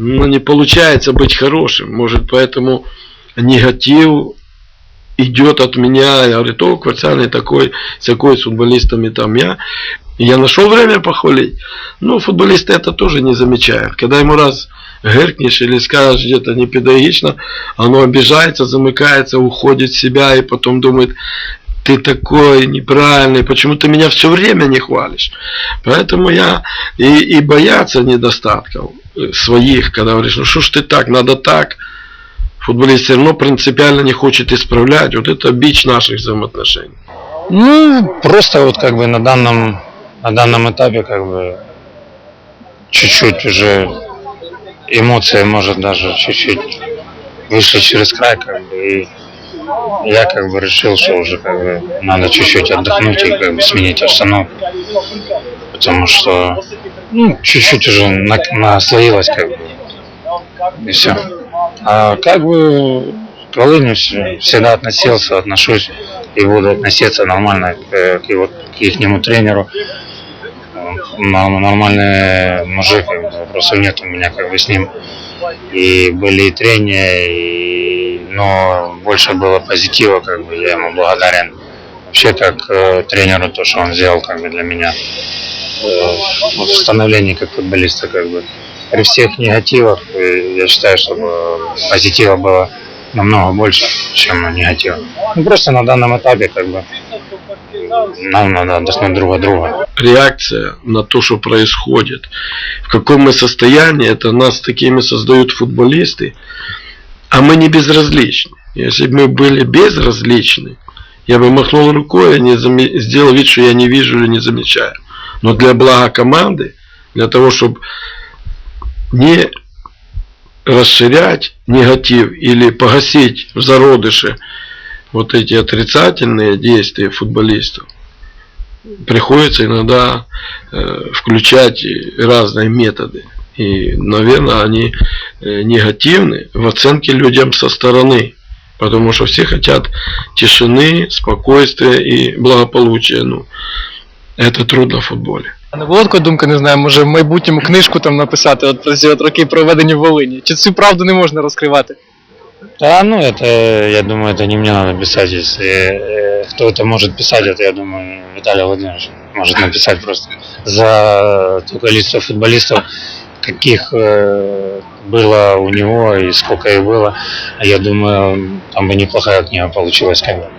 ну, не получается быть хорошим. Может, поэтому негатив идет от меня. Я говорю, то квартальный такой, такой с футболистами там я. Я нашел время похвалить. Ну, футболисты это тоже не замечают. Когда ему раз гыркнешь или скажешь где-то непедагогично, оно обижается, замыкается, уходит в себя и потом думает, ты такой неправильный, почему ты меня все время не хвалишь. Поэтому я и, и бояться недостатков своих, когда говоришь, ну что ж ты так, надо так. Футболист все равно принципиально не хочет исправлять. Вот это бич наших взаимоотношений. Ну, просто вот как бы на данном, на данном этапе как бы чуть-чуть уже эмоции, может даже чуть-чуть вышли через край, как бы, и я как бы решил, что уже как бы надо чуть-чуть отдохнуть и как бы сменить обстановку. Потому что ну, чуть-чуть уже на, наслоилось как бы. И все. А как бы к Волыни всегда относился, отношусь и буду относиться нормально к, к его к ихнему тренеру. Нормальный мужик, вопросов нет у меня как бы с ним. И были и трения, и... но больше было позитива, как бы я ему благодарен. Вообще как э, тренеру то, что он сделал как бы для меня э, вот в становлении как футболиста как бы при всех негативах э, я считаю, что позитива было намного больше, чем негатива. Ну, просто на данном этапе как бы нам надо отдохнуть друг от друга. Реакция на то, что происходит, в каком мы состоянии, это нас такими создают футболисты, а мы не безразличны. Если бы мы были безразличны, я бы махнул рукой, и не заме... сделал вид, что я не вижу или не замечаю. Но для блага команды, для того, чтобы не расширять негатив или погасить в зародыше вот эти отрицательные действия футболистов, приходится иногда э, включать разные методы. И, наверное, они э, негативны в оценке людям со стороны. Потому что все хотят тишины, спокойствия и благополучия. Ну, это трудно в футболі. А не було такої думки, не знаю, може в майбутньому книжку там написати от про ці от роки проведені в Волині. Чи цю правду не можна розкривати? Да, ну это, я думаю, это не мне надо писать. Если э, кто это может писать, это, я думаю, Виталий Владимирович может написать просто за то количество футболистов, каких э, было у него и сколько их было. Я думаю, там бы неплохая книга получилась как бы.